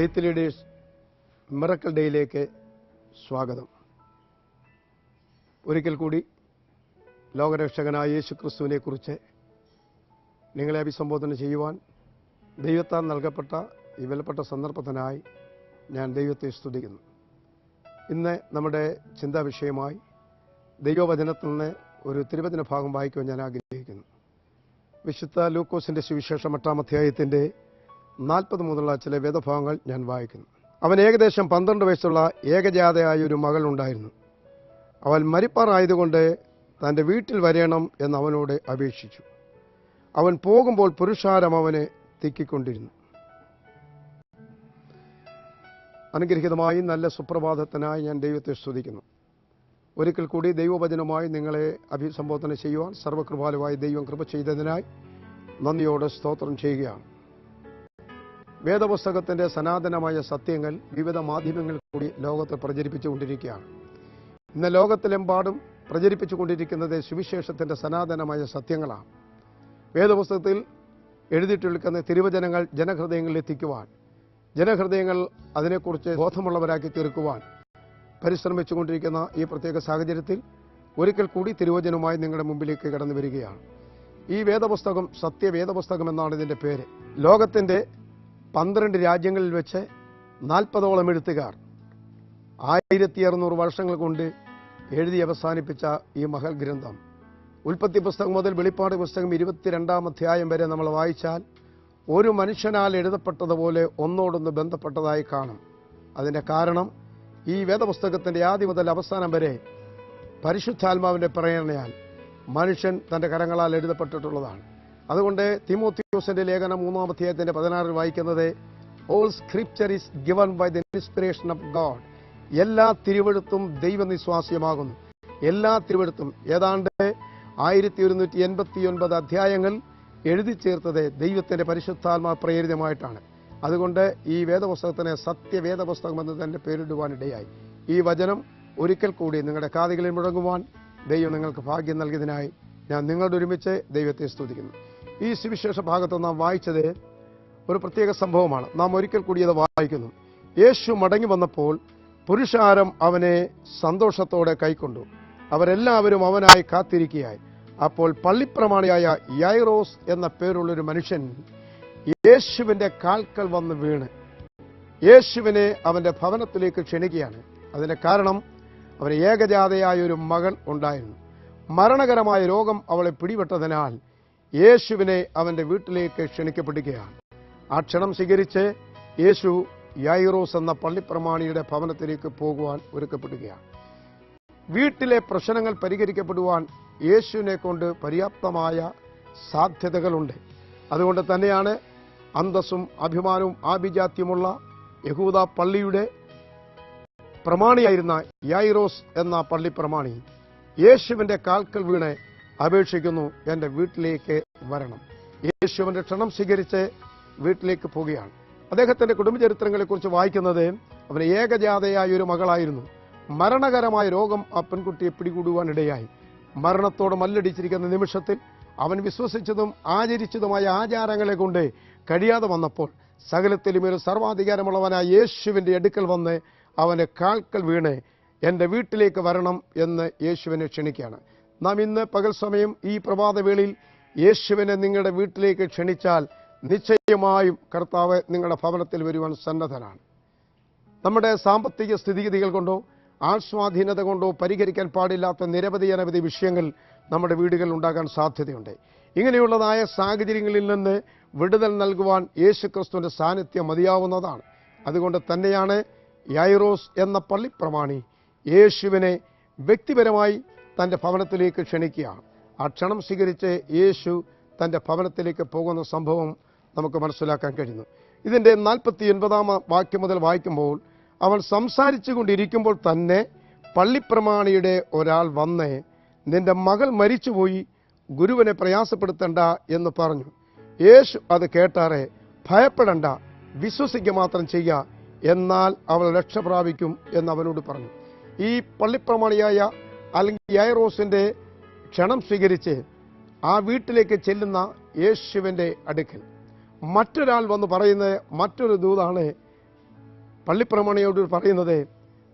Faith leaders miracle ഡേയിലേക്ക് സ്വാഗതം. ഒരിക്കൽ കൂടി ലോകരക്ഷകനായ യേശു ക്രിസ്തുവിനെക്കുറിച്ച് നിങ്ങളെ അഭിസംബോധന ചെയ്യുവാൻ ദൈവത്താൽ നൽകപ്പെട്ട ഈ വിലപ്പെട്ട സന്ദർഭത്തിനായി ഞാൻ ദൈവത്തെ സ്തുതിക്കുന്നു. ഇന്ന് നമ്മുടെ ചിന്താ വിഷയമായി ദൈവവചനത്തിൽ നിന്ന് ഒരു തിരുവചന ഭാഗം വായിക്കുവാൻ ഞാൻ ആഗ്രഹിക്കുന്നു. വിശുദ്ധ ലൂക്കോസിന്റെ സുവിശേഷം എട്ടാം അധ്യായത്തിന്റെ നാൽപ്പത് മുതലുള്ള ചില വേദഭാഗങ്ങൾ ഞാൻ വായിക്കുന്നു. അവൻ ഏകദേശം പന്ത്രണ്ട് വയസ്സുള്ള ഏകജാതയായ ഒരു മകൾ ഉണ്ടായിരുന്നു. അവൻ മരിപ്പാറായതുകൊണ്ട് തന്റെ വീട്ടിൽ വരയണം എന്ന് അവനോട് അപേക്ഷിച്ചു. അവൻ പോകുമ്പോൾ പുരുഷാരം അവനെ തിക്കിക്കൊണ്ടിരുന്നു. അനുഗ്രഹീതമായി നല്ല സുപ്രഭാതത്തിനായി ഞാൻ ദൈവത്തെ സ്തുതിക്കുന്നു. ഒരിക്കൽ കൂടി ദൈവവചനമായി നിങ്ങളെ അഭിസംബോധന ചെയ്യുവാൻ സർവകൃപാലുവായി ദൈവം കൃപ ചെയ്തതിനായി നന്ദിയോടെ സ്തോത്രം ചെയ്യുകയാണ്. വേദപുസ്തകത്തിന്റെ സനാതനമായ സത്യങ്ങൾ വിവിധ മാധ്യമങ്ങൾ കൂടി ലോകത്ത് പ്രചരിപ്പിച്ചുകൊണ്ടിരിക്കുകയാണ്. ഇന്ന് ലോകത്തിലെമ്പാടും പ്രചരിപ്പിച്ചുകൊണ്ടിരിക്കുന്നത് സുവിശേഷത്തിന്റെ സനാതനമായ സത്യങ്ങളാണ്. വേദപുസ്തകത്തിൽ എഴുതിയിട്ടിരിക്കുന്ന തിരുവചനങ്ങൾ ജനഹൃദയങ്ങളിൽ എത്തിക്കുവാൻ ജനഹൃദയങ്ങൾ അതിനെക്കുറിച്ച് ബോധമുള്ളവരാക്കി തീർക്കുവാൻ പരിശ്രമിച്ചുകൊണ്ടിരിക്കുന്ന ഈ പ്രത്യേക സാഹചര്യത്തിൽ ഒരിക്കൽ കൂടി തിരുവചനവുമായി നിങ്ങളുടെ മുമ്പിലേക്ക് കടന്നു വരികയാണ്. ഈ വേദപുസ്തകം സത്യവേദപുസ്തകം എന്നാണ് ഇതിന്റെ പേര്. ലോകത്തിന്റെ പന്ത്രണ്ട് രാജ്യങ്ങളിൽ വെച്ച് നാൽപ്പതോളം എഴുത്തുകാർ. ആയിരത്തി അറുന്നൂറ് വർഷങ്ങൾ കൊണ്ട് എഴുതി അവസാനിപ്പിച്ച ഈ മഹൽ ഗ്രന്ഥം. ഉൽപ്പത്തി പുസ്തകം മുതൽ വെളിപ്പാട് പുസ്തകം ഇരുപത്തിരണ്ടാം അധ്യായം വരെ നമ്മൾ വായിച്ചാൽ ഒരു മനുഷ്യനാൽ എഴുതപ്പെട്ടതുപോലെ ഒന്നോടൊന്ന് ബന്ധപ്പെട്ടതായി കാണും. അതിന്റെ കാരണം ഈ വേദപുസ്തകത്തിന്റെ ആദ്യം മുതൽ അവസാനം വരെ പരിശുദ്ധാത്മാവിന്റെ പ്രേരണയാൽ മനുഷ്യൻ തന്റെ കരങ്ങളാൽ എഴുതപ്പെട്ടിട്ടുള്ളതാണ്. അതുകൊണ്ട് തിമോത്യോസിന്റെ ലേഖനം മൂന്നാം അധ്യായത്തിന്റെ പതിനാറിൽ വായിക്കുന്നത് all scripture is given by the inspiration of God എല്ലാ തിരുവഴുത്തും ദൈവനിസ്വാസ്യമാകുന്നു. എല്ലാ തിരുവഴുത്തും ഏതാണ്ട് ആയിരത്തി ഒരുന്നൂറ്റി എൺപത്തി ഒൻപത് അധ്യായങ്ങൾ എഴുതി ചേർത്തത് ദൈവത്തിന്റെ പരിശുദ്ധാത്മാ പ്രേരിതമായിട്ടാണ്. അതുകൊണ്ട് ഈ വേദപുസ്തകത്തിന് സത്യവേദപുസ്തകം എന്ന് തന്നെ പേരിടുവാനിടയായി ഈ വചനം ഒരിക്കൽ കൂടി നിങ്ങളുടെ കാതികളിൽ മുഴങ്ങുവാൻ ദൈവം നിങ്ങൾക്ക് ഭാഗ്യം നൽകിയതിനായി ഞാൻ നിങ്ങളുടെ ഒരുമിച്ച് ദൈവത്തെ സ്തുതിക്കുന്നു. ഈ സുവിശേഷ ഭാഗത്ത് നാം വായിച്ചത് ഒരു പ്രത്യേക സംഭവമാണ്. നാം ഒരിക്കൽ കൂടി അത് വായിക്കുന്നു. യേശു മടങ്ങി വന്നപ്പോൾ പുരുഷാരം അവനെ സന്തോഷത്തോടെ കൈക്കൊണ്ടു. അവരെല്ലാവരും അവനായി കാത്തിരിക്കുകയായി. അപ്പോൾ പള്ളിപ്രമാണിയായ യൈറോസ് എന്ന പേരുള്ളൊരു മനുഷ്യൻ യേശുവിന്റെ കാൽക്കൽ വന്ന് വീണ്. യേശുവിനെ അവന്റെ ഭവനത്തിലേക്ക് ക്ഷണിക്കുകയാണ്. അതിന്റെ കാരണം അവന് ഏകജാതയായ ഒരു മകൾ ഉണ്ടായിരുന്നു. മരണകരമായ രോഗം അവളെ പിടിപെട്ടതിനാൽ യേശുവിനെ അവന്റെ വീട്ടിലേക്ക് ക്ഷണിക്കപ്പെടുകയാണ്. ആ ക്ഷണം സ്വീകരിച്ച് യേശു യൈറോസ് എന്ന പള്ളിപ്രമാണിയുടെ ഭവനത്തിലേക്ക് പോകുവാൻ ഒരുക്കപ്പെടുകയാണ്. വീട്ടിലെ പ്രശ്നങ്ങൾ പരിഹരിക്കപ്പെടുവാൻ യേശുവിനെ കൊണ്ട് പര്യാപ്തമായ സാധ്യതകളുണ്ട്. അതുകൊണ്ട് തന്നെയാണ് അന്തസ്സും അഭിമാനവും ആഭിജാത്യമുള്ള യഹൂദ പള്ളിയുടെ പ്രമാണിയായിരുന്ന യൈറോസ് എന്ന പള്ളി പ്രമാണി യേശുവിന്റെ കാൽക്കൽ വീണ് അപേക്ഷിക്കുന്നു എന്റെ വീട്ടിലേക്ക് വരണം. യേശുവിന്റെ ക്ഷണം സ്വീകരിച്ച് വീട്ടിലേക്ക് പോവുകയാണ്. അദ്ദേഹത്തിന്റെ കുടുംബചരിത്രങ്ങളെ കുറിച്ച് വായിക്കുന്നത് അവന് ഏകജാതയായ ഒരു മകളായിരുന്നു. മരണകരമായ രോഗം ആ പെൺകുട്ടിയെ പിടികൂടുവാനിടയായി മരണത്തോട് മല്ലടിച്ചിരിക്കുന്ന നിമിഷത്തിൽ അവൻ വിശ്വസിച്ചതും ആചരിച്ചതുമായ ആചാരങ്ങളെ കൊണ്ട് കഴിയാതെ വന്നപ്പോൾ സകലത്തിലും ഒരു സർവാധികാരമുള്ളവനായ യേശുവിന്റെ അടുക്കൽ വന്ന് അവന് കാൽക്കൽ വീണ് എന്റെ വീട്ടിലേക്ക് വരണം എന്ന് യേശുവിനെ ക്ഷണിക്കുകയാണ്. നാം ഇന്ന് പകൽ സമയം ഈ പ്രഭാതവേളയിൽ യേശുവിനെ നിങ്ങളുടെ വീട്ടിലേക്ക് ക്ഷണിച്ചാൽ നിശ്ചയമായും കർത്താവ് നിങ്ങളുടെ ഭവനത്തിൽ വരുവാൻ സന്നദ്ധനാണ്. നമ്മുടെ സാമ്പത്തിക സ്ഥിതിഗതികൾ കൊണ്ടോ ആസ്വാധീനത കൊണ്ടോ പരിഹരിക്കാൻ പാടില്ലാത്ത നിരവധി അനവധി വിഷയങ്ങൾ നമ്മുടെ വീടുകളിൽ ഉണ്ടാകാൻ സാധ്യതയുണ്ട്. ഇങ്ങനെയുള്ളതായ സാഹചര്യങ്ങളിൽ നിന്ന് വിടുതൽ നൽകുവാൻ യേശുക്രിസ്തുവിന്റെ സാന്നിധ്യം മതിയാവുന്നതാണ്. അതുകൊണ്ട് തന്നെയാണ് യൈറോസ് എന്ന പള്ളിപ്രമാണി യേശുവിനെ വ്യക്തിപരമായി തന്റെ ഭവനത്തിലേക്ക് ക്ഷണിക്കുകയാണ് ആ ക്ഷണം സ്വീകരിച്ച് യേശു തന്റെ ഭവനത്തിലേക്ക് പോകുന്ന സംഭവം നമുക്ക് മനസ്സിലാക്കാൻ കഴിയുന്നു. ഇതിന്റെ നാൽപ്പത്തി ഒൻപതാം വാക്യം മുതൽ വായിക്കുമ്പോൾ അവൻ സംസാരിച്ചു കൊണ്ടിരിക്കുമ്പോൾ തന്നെ പള്ളിപ്രമാണിയുടെ ഒരാൾ വന്ന് നിന്റെ മകൾ മരിച്ചുപോയി ഗുരുവിനെ പ്രയാസപ്പെടുത്തണ്ട എന്ന് പറഞ്ഞു. യേശു അത് കേട്ടാറെ ഭയപ്പെടണ്ട വിശ്വസിക്കുക മാത്രം ചെയ്യുക എന്നാൽ അവൾ രക്ഷ പ്രാപിക്കും എന്ന് അവനോട് പറഞ്ഞു. ഈ പള്ളിപ്രമാണിയായ അല്ലെങ്കിൽ യൈറോസിന്റെ ക്ഷണം സ്വീകരിച്ച് ആ വീട്ടിലേക്ക് ചെല്ലുന്ന യേശുവിന്റെ അടുക്കൽ. മറ്റൊരാൾ വന്ന് പറയുന്നത് മറ്റൊരു ദൂതാണ് പള്ളിപ്രമാണിയോട് പറയുന്നത്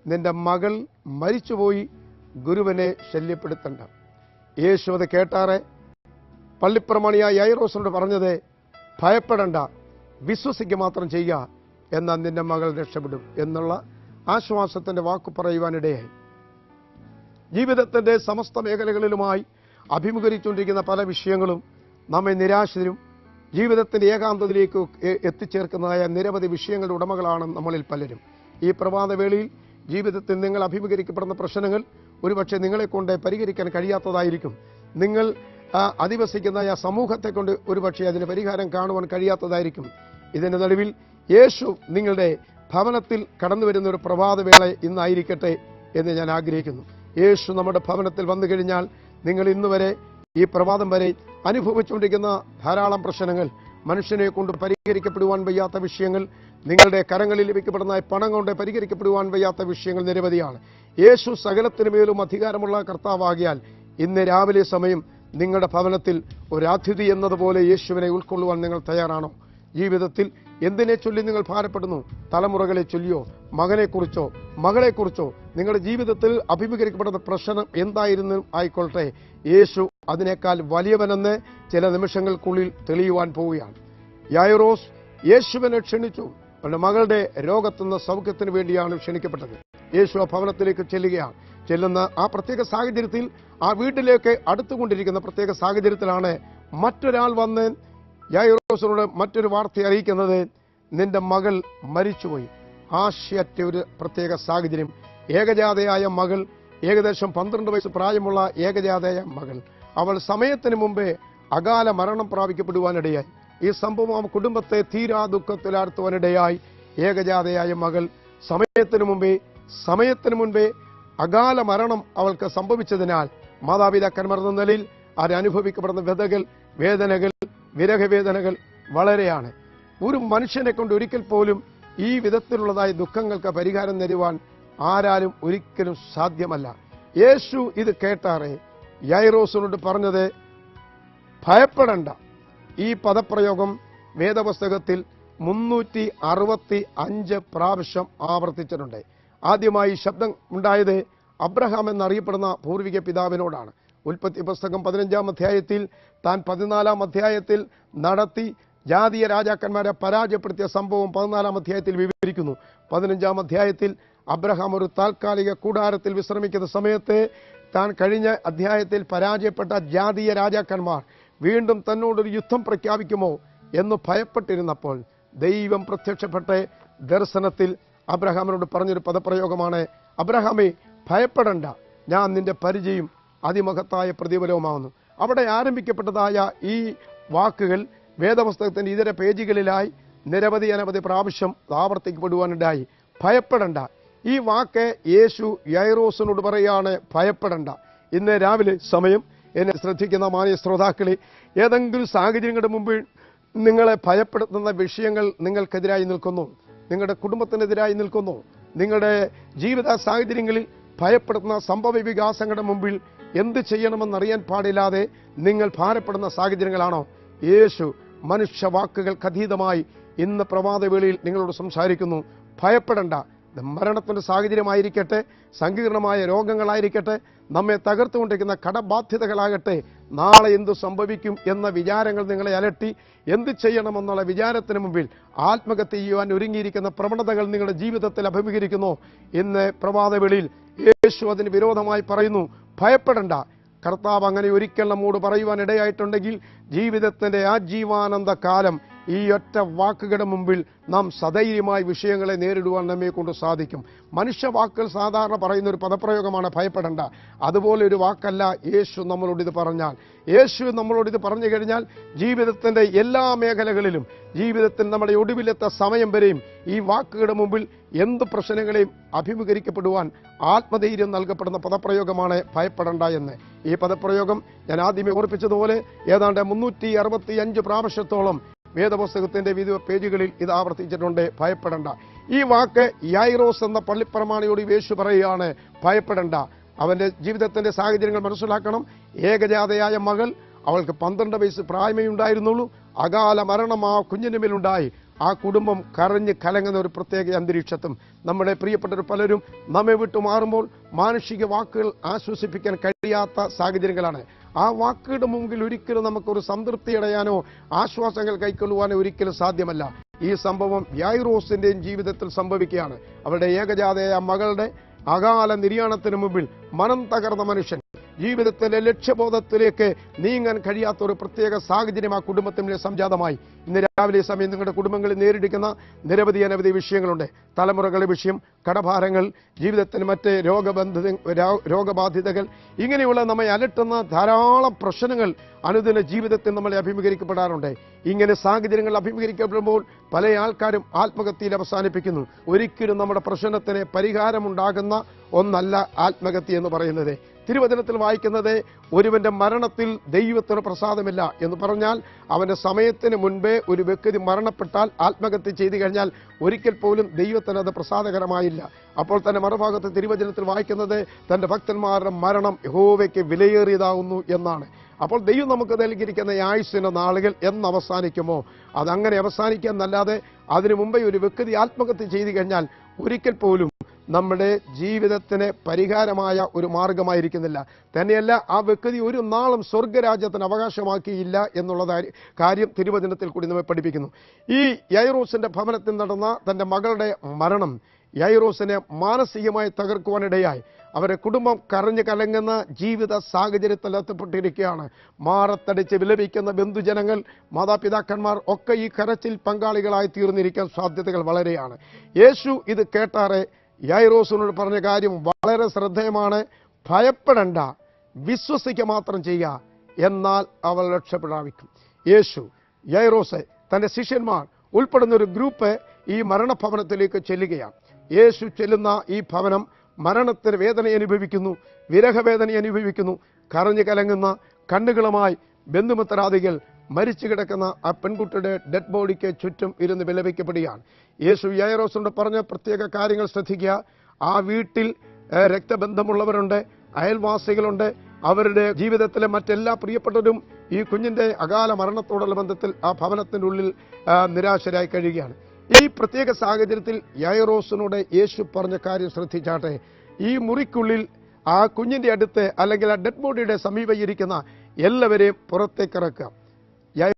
നിന്റെ മകൾ മരിച്ചുപോയി ഗുരുവനെ ശല്യപ്പെടുത്തണ്ട. യേശു അത് കേട്ടാറെ. പള്ളിപ്രമാണിയായ യൈറോസിനോട് പറഞ്ഞത് ഭയപ്പെടണ്ട വിശ്വസിക്കുക മാത്രം ചെയ്യുക എന്നാൽ നിന്റെ മകൾ രക്ഷപ്പെടും എന്നുള്ള ആശ്വാസത്തിന്റെ വാക്കു പറയുവാനിടയായി. ജീവിതത്തിന്റെ സമസ്ത മേഖലകളിലുമായി അഭിമുഖീകരിച്ചുകൊണ്ടിരിക്കുന്ന പല വിഷയങ്ങളും നമ്മെ നിരാശരും ജീവിതത്തിന്റെ ഏകാന്തത്തിലേക്ക് എത്തിച്ചേർക്കുന്നതായ നിരവധി വിഷയങ്ങളുടെ ഉടമകളാണ് നമ്മളിൽ പലരും. ഈ പ്രഭാതവേളയിൽ ജീവിതത്തിൽ നിങ്ങൾ അഭിമുഖീകരിക്കപ്പെടുന്ന പ്രശ്നങ്ങൾ ഒരുപക്ഷെ നിങ്ങളെക്കൊണ്ട് പരിഹരിക്കാൻ കഴിയാത്തതായിരിക്കും. നിങ്ങൾ അധിവസിക്കുന്ന സമൂഹത്തെ കൊണ്ട് ഒരുപക്ഷെ അതിന് പരിഹാരം കാണുവാൻ കഴിയാത്തതായിരിക്കും. ഇതിന്റെ നടുവിൽ യേശു നിങ്ങളുടെ ഭവനത്തിൽ കടന്നു വരുന്ന ഒരു പ്രഭാതവേള ഇന്നായിരിക്കട്ടെ എന്ന് ഞാൻ ആഗ്രഹിക്കുന്നു. യേശു നമ്മുടെ ഭവനത്തിൽ വന്നു കഴിഞ്ഞാൽ നിങ്ങൾ ഇന്ന് വരെ ഈ പ്രഭാതം വരെ അനുഭവിച്ചുകൊണ്ടിരിക്കുന്ന ധാരാളം പ്രശ്നങ്ങൾ മനുഷ്യനെ കൊണ്ട് പരിഹരിക്കപ്പെടുവാൻ വയ്യാത്ത വിഷയങ്ങൾ നിങ്ങളുടെ കരങ്ങളിൽ ലഭിക്കപ്പെടുന്ന പണം കൊണ്ട് പരിഹരിക്കപ്പെടുവാൻ വയ്യാത്ത വിഷയങ്ങൾ നിരവധിയാണ്. യേശു സകലത്തിനു മേലും അധികാരമുള്ള കർത്താവാകിയാൽ ഇന്ന് രാവിലെ സമയം നിങ്ങളുടെ ഭവനത്തിൽ ഒരു അതിഥി എന്നതുപോലെ യേശുവിനെ ഉൾക്കൊള്ളുവാൻ നിങ്ങൾ തയ്യാറാണോ? ജീവിതത്തിൽ എന്തിനെ ചൊല്ലി നിങ്ങൾ ഭാരപ്പെടുന്നു? തലമുറകളെ ചൊല്ലിയോ മകനെക്കുറിച്ചോ മകളെക്കുറിച്ചോ നിങ്ങളുടെ ജീവിതത്തിൽ അഭിമുഖീകരിക്കപ്പെടുന്ന പ്രശ്നം എന്തായിരുന്നു? ആയിക്കൊള്ളട്ടെ യേശു അതിനേക്കാൾ വലിയവനെന്ന് ചില നിമിഷങ്ങൾക്കുള്ളിൽ തെളിയുവാൻ പോവുകയാണ്. യായറോസ് യേശുവിനെ ക്ഷണിച്ചു. അവരുടെ മകളുടെ രോഗത്തുനിന്ന് സൗഖ്യത്തിന് വേണ്ടിയാണ് ക്ഷണിക്കപ്പെട്ടത്. യേശു ആ ഭവനത്തിലേക്ക് ചെല്ലുകയാണ്. ചെല്ലുന്ന ആ പ്രത്യേക സാഹചര്യത്തിൽ ആ വീട്ടിലേക്ക് അടുത്തുകൊണ്ടിരിക്കുന്ന പ്രത്യേക സാഹചര്യത്തിലാണ് മറ്റൊരാൾ വന്ന് യായിറോസിനോട് മറ്റൊരു വാർത്ത അറിയിക്കുന്നത് നിന്റെ മകൾ മരിച്ചുപോയി. ആശയറ്റ ഒരു പ്രത്യേക സാഹചര്യം. ഏകജാതയായ മകൾ ഏകദേശം പന്ത്രണ്ട് വയസ്സ് പ്രായമുള്ള ഏകജാതയായ മകൾ. അവൾ സമയത്തിന് മുമ്പേ അകാല മരണം പ്രാപിക്കപ്പെടുവാനിടയായി. ഈ സംഭവം കുടുംബത്തെ തീരാ ദുഃഖത്തിലാഴ്ത്തുവാനിടയായി. ഏകജാതയായ മകൾ സമയത്തിന് മുമ്പേ സമയത്തിന് മുൻപേ അകാല മരണം അവൾക്ക് സംഭവിച്ചതിനാൽ മാതാപിതാക്കന്മാർ എന്ന നിലയിൽ അവരനുഭവിക്കപ്പെടുന്ന വ്യതകൾ വേദനകൾ വിരഹവേദനകൾ വളരെയാണ്. ഒരു മനുഷ്യനെ കൊണ്ട് ഒരിക്കൽ പോലും ഈ വിധത്തിലുള്ളതായ ദുഃഖങ്ങൾക്ക് പരിഹാരം തരുവാൻ ആരാലും ഒരിക്കലും സാധ്യമല്ല. യേശു ഇത് കേട്ടാറേ യൈറോസിനോട് പറഞ്ഞത് ഭയപ്പെടണ്ട. ഈ പദപ്രയോഗം വേദപുസ്തകത്തിൽ മുന്നൂറ്റി അറുപത്തി അഞ്ച് പ്രാവശ്യം ആവർത്തിച്ചിട്ടുണ്ട്. ആദ്യമായി ശബ്ദം ഉണ്ടായത് അബ്രഹാം എന്നറിയപ്പെടുന്ന പൂർവിക പിതാവിനോടാണ്. ഉൽപ്പത്തി പുസ്തകം പതിനഞ്ചാം അധ്യായത്തിൽ താൻ പതിനാലാം അധ്യായത്തിൽ നടത്തി ജാതീയ രാജാക്കന്മാരെ പരാജയപ്പെടുത്തിയ സംഭവം പതിനാലാം അധ്യായത്തിൽ വിവരിക്കുന്നു. പതിനഞ്ചാം അധ്യായത്തിൽ അബ്രഹാം ഒരു താൽക്കാലിക കൂടാരത്തിൽ വിശ്രമിക്കുന്ന സമയത്ത് താൻ കഴിഞ്ഞ അധ്യായത്തിൽ പരാജയപ്പെട്ട ജാതീയ രാജാക്കന്മാർ വീണ്ടും തന്നോടൊരു യുദ്ധം പ്രഖ്യാപിക്കുമോ എന്ന് ഭയപ്പെട്ടിരുന്നപ്പോൾ ദൈവം പ്രത്യക്ഷപ്പെട്ട് ദർശനത്തിൽ അബ്രഹാമിനോട് പറഞ്ഞൊരു പദപ്രയോഗമാണ് അബ്രഹാമേ ഭയപ്പെടണ്ട. ഞാൻ നിന്റെ പരിചയം അതിമഹത്തായ പ്രതിഫലവുമാകുന്നു അവിടെ ആരംഭിക്കപ്പെട്ടതായ ഈ വാക്കുകൾ വേദപുസ്തകത്തിന്റെ ഇതര പേജുകളിലായി നിരവധി അനവധി പ്രാവശ്യം ആവർത്തിക്കപ്പെടുവാനുണ്ടായി. ഭയപ്പെടണ്ട. ഈ വാക്ക് യേശു യൈറോസിനോട് പറയാണ് ഭയപ്പെടണ്ട. ഇന്ന് രാവിലെ സമയം എന്നെ ശ്രദ്ധിക്കുന്ന മാന്യ ശ്രോതാക്കളെ ഏതെങ്കിലും സാഹചര്യങ്ങളുടെ മുമ്പിൽ നിങ്ങളെ ഭയപ്പെടുത്തുന്ന വിഷയങ്ങൾ നിങ്ങൾക്കെതിരായി നിൽക്കുന്നു. നിങ്ങളുടെ കുടുംബത്തിനെതിരായി നിൽക്കുന്നു. നിങ്ങളുടെ ജീവിത സാഹചര്യങ്ങളിൽ ഭയപ്പെടുത്തുന്ന സംഭവ വികാസങ്ങളുടെ മുമ്പിൽ എന്ത് ചെയ്യണമെന്നറിയാൻ പാടില്ലാതെ നിങ്ങൾ ഭാരപ്പെടുന്ന സാഹചര്യങ്ങളാണോ? യേശു മനുഷ്യ വാക്കുകൾക്ക് അതീതമായി ഇന്ന് പ്രഭാതവേളയിൽ നിങ്ങളോട് സംസാരിക്കുന്നു. ഭയപ്പെടണ്ട. മരണത്തിന്റെ സാഹചര്യമായിരിക്കട്ടെ സങ്കീർണമായ രോഗങ്ങളായിരിക്കട്ടെ നമ്മെ തകർത്തുകൊണ്ടിരിക്കുന്ന കടബാധ്യതകളാകട്ടെ നാളെ എന്തു സംഭവിക്കും എന്ന വിചാരങ്ങൾ നിങ്ങളെ അലട്ടി എന്ത് ചെയ്യണമെന്നുള്ള വിചാരത്തിന് മുമ്പിൽ ആത്മഹത്യ ചെയ്യുവാൻ ഒരുങ്ങിയിരിക്കുന്ന പ്രവണതകൾ നിങ്ങളുടെ ജീവിതത്തിൽ അഭിമുഖീകരിക്കുന്നു. ഇന്ന് പ്രഭാതവേളിയിൽ യേശു അതിന് വിരോധമായി പറയുന്നു ഭയപ്പെടണ്ട. കർത്താവ് അങ്ങനെ ഒരിക്കൽ നമ്മോട് പറയുവാൻ ഇടയായിട്ടുണ്ടെങ്കിൽ ആ ആജീവാനന്ദ കാലം ഈ ഒറ്റ വാക്കുകളുടെ മുമ്പിൽ നാം സധൈര്യമായി വിഷയങ്ങളെ നേരിടുവാൻ നമ്മെ കൊണ്ട് സാധിക്കും. മനുഷ്യ വാക്കുകൾ സാധാരണ പറയുന്ന ഒരു പദപ്രയോഗമാണ് ഭയപ്പെടേണ്ട. അതുപോലെ ഒരു വാക്കല്ല യേശു നമ്മളോട് ഇത് പറഞ്ഞാൽ. യേശു നമ്മളോട് ഇത് പറഞ്ഞു കഴിഞ്ഞാൽ ജീവിതത്തിന്റെ എല്ലാ മേഖലകളിലും ജീവിതത്തിൽ നമ്മുടെ ഒടുവിലെത്ത സമയം വരെയും ഈ വാക്കുകളുടെ മുമ്പിൽ എന്ത് പ്രശ്നങ്ങളെയും അഭിമുഖീകരിക്കപ്പെടുവാൻ ആത്മധൈര്യം നൽകപ്പെടുന്ന പദപ്രയോഗമാണ് ഭയപ്പെടേണ്ട എന്ന്. ഈ പദപ്രയോഗം ഞാൻ ആദ്യമേ ഓർപ്പിച്ചതുപോലെ ഏതാണ്ട് മുന്നൂറ്റി അറുപത്തി അഞ്ച് പ്രാവശ്യത്തോളം വേദപുസ്തകത്തിന്റെ വിവിധ പേജുകളിൽ ഇത് ആവർത്തിച്ചിട്ടുണ്ട്. ഭയപ്പെടേണ്ട. ഈ വാക്ക് യൈറോസ് എന്ന പള്ളിപ്രമാണിയോട് യേശു പറയുകയാണ്. ഭയപ്പെടേണ്ട. അവന്റെ ജീവിതത്തിന്റെ സാഹചര്യങ്ങൾ മനസ്സിലാക്കണം. ഏകജാതയായ മകൾ അവൾക്ക് പന്ത്രണ്ട് വയസ്സ് പ്രായമേ ഉണ്ടായിരുന്നുള്ളൂ. അകാല മരണം ആ കുഞ്ഞിന് മേലുണ്ടായി ആ കുടുംബം കരഞ്ഞ് കലങ്ങുന്ന ഒരു പ്രത്യേക അന്തരീക്ഷത്തും നമ്മുടെ പ്രിയപ്പെട്ടവർ പലരും നമ്മെ വിട്ടു മാറുമ്പോൾ മാനുഷിക വാക്കുകൾ ആശ്വസിപ്പിക്കാൻ കഴിയാത്ത സാഹചര്യങ്ങളാണ്. ആ വാക്കുകളുടെ മുമ്പിൽ ഒരിക്കലും നമുക്കൊരു സംതൃപ്തി അടയാനോ ആശ്വാസങ്ങൾ കൈക്കൊള്ളുവാനോ ഒരിക്കലും സാധ്യമല്ല. ഈ സംഭവം യായിറോസിന്റെയും ജീവിതത്തിൽ സംഭവിക്കുകയാണ്. അവരുടെ ഏകജാതയായ മകളുടെ അകാല നിര്യാണത്തിന് മുമ്പിൽ മനം തകർന്ന മനുഷ്യൻ. ജീവിതത്തിലെ ലക്ഷ്യബോധത്തിലേക്ക് നീങ്ങാൻ കഴിയാത്ത ഒരു പ്രത്യേക സാഹചര്യം ആ കുടുംബത്തിന് സംജാതമായി. ഇന്ന് രാവിലെ സമയം നിങ്ങളുടെ കുടുംബങ്ങളിൽ നേരിടിക്കുന്ന നിരവധി അനവധി വിഷയങ്ങളുണ്ട്. തലമുറകളുടെ വിഷയം കടഭാരങ്ങൾ ജീവിതത്തിന് മറ്റ് രോഗബന്ധ രോഗബാധിതകൾ ഇങ്ങനെയുള്ള നമ്മെ അലട്ടുന്ന ധാരാളം പ്രശ്നങ്ങൾ അനുദിന ജീവിതത്തിൽ നമ്മളെ അഭിമുഖീകരിക്കപ്പെടാറുണ്ട്. ഇങ്ങനെ സാഹചര്യങ്ങൾ അഭിമുഖീകരിക്കപ്പെടുമ്പോൾ പല ആൾക്കാരും ആത്മഹത്യയിൽ അവസാനിപ്പിക്കുന്നു. ഒരിക്കലും നമ്മുടെ പ്രശ്നത്തിന് പരിഹാരമുണ്ടാകുന്ന ഒന്നല്ല ആത്മഹത്യ എന്ന് പറയുന്നത്. തിരുവചനത്തിൽ വായിക്കുന്നത് ഒരുവന്റെ മരണത്തിൽ ദൈവത്തിന് പ്രസാദമില്ല എന്ന് പറഞ്ഞാൽ അവന്റെ സമയത്തിന് മുൻപേ ഒരു വ്യക്തി മരണപ്പെട്ടാൽ ആത്മഹത്യ ചെയ്തു കഴിഞ്ഞാൽ ഒരിക്കൽ പോലും ദൈവത്തിന് അത് പ്രസാദകരമായില്ല. അപ്പോൾ തന്നെ മറുഭാഗത്ത് തിരുവചനത്തിൽ വായിക്കുന്നത് തന്റെ ഭക്തന്മാരുടെ മരണം യഹോവയ്ക്ക് വിലയേറിയതാകുന്നു എന്നാണ്. അപ്പോൾ ദൈവം നമുക്ക് നൽകിയിരിക്കുന്ന ആയുസ്സിന്റെ നാളുകൾ എന്ന് അവസാനിക്കുമോ? അതങ്ങനെ അവസാനിക്കാന്നല്ലാതെ അതിനു മുമ്പേ ഒരു വ്യക്തി ആത്മഹത്യ ചെയ്തു കഴിഞ്ഞാൽ ഒരിക്കൽ പോലും നമ്മുടെ ജീവിതത്തിന് പരിഹാരമായ ഒരു മാർഗമായിരിക്കുന്നില്ല. തന്നെയല്ല ആ വ്യക്തി ഒരു നാളും സ്വർഗരാജ്യത്തിന് അവകാശമാക്കിയില്ല എന്നുള്ള കാര്യം- തിരുവചനത്തിൽ കൂടി നമ്മെ പഠിപ്പിക്കുന്നു. ഈ യൈറോസിന്റെ ഭവനത്തിൽ നടന്ന തന്റെ മകളുടെ മരണം യൈറോസിനെ മാനസികമായി തകർക്കുവാനിടയായി. അവരെ കുടുംബം കരഞ്ഞു കലങ്ങുന്ന ജീവിത സാഹചര്യത്തിൽ എത്തപ്പെട്ടിരിക്കുകയാണ്. മാറത്തടിച്ച് വിലപിക്കുന്ന ബന്ധുജനങ്ങൾ മാതാപിതാക്കന്മാർ ഒക്കെ ഈ കരച്ചിൽ പങ്കാളികളായി തീർന്നിരിക്കാൻ സാധ്യതകൾ വളരെയാണ്. യേശു ഇത് കേട്ടാറെ യൈറോസിനോട് പറഞ്ഞ കാര്യം വളരെ ശ്രദ്ധേയമാണ്. ഭയപ്പെടണ്ട. വിശ്വസിക്കുക മാത്രം ചെയ്യുക എന്നാൽ അവൾ രക്ഷപ്പെടാവിക്കും. യേശു യൈറോസ് തന്റെ ശിഷ്യന്മാർ ഉൾപ്പെടുന്ന ഒരു ഗ്രൂപ്പ് ഈ മരണഭവനത്തിലേക്ക് ചെല്ലുകയാണ്. യേശു ചെല്ലുന്ന ഈ ഭവനം മരണത്തിന് വേദന അനുഭവിക്കുന്നു വിരഹവേദന അനുഭവിക്കുന്നു. കരഞ്ഞു കലങ്ങുന്ന കണ്ണുകളുമായി ബന്ധുമിത്രാദികൾ മരിച്ചു കിടക്കുന്ന ആ പെൺകുട്ടിയുടെ ഡെഡ് ബോഡിക്ക് ചുറ്റും ഇരുന്ന് വിലപിക്കപ്പെടുകയാണ്. യേശു യായറോസിനോട് പറഞ്ഞ പ്രത്യേക കാര്യങ്ങൾ ശ്രദ്ധിക്കുക. ആ വീട്ടിൽ രക്തബന്ധമുള്ളവരുണ്ട് അയൽവാസികളുണ്ട്. അവരുടെ ജീവിതത്തിലെ മറ്റെല്ലാ പ്രിയപ്പെട്ടവരും ഈ കുഞ്ഞിന്റെ അകാല മരണത്തോടുള്ള ബന്ധത്തിൽ ആ ഭവനത്തിന്റെ ഉള്ളിൽ നിരാശരായി കഴിയുകയാണ്. ഈ പ്രത്യേക സാഹചര്യത്തിൽ യൈറോസിനോട് യേശു പറഞ്ഞ കാര്യം ശ്രദ്ധിച്ചാട്ടെ. ഈ മുറിക്കുള്ളിൽ ആ കുഞ്ഞിന്റെ അടുത്ത് അല്ലെങ്കിൽ ആ ഡെഡ് ബോഡിയുടെ സമീപം ഇരിക്കുന്ന എല്ലാവരെയും പുറത്തേക്ക്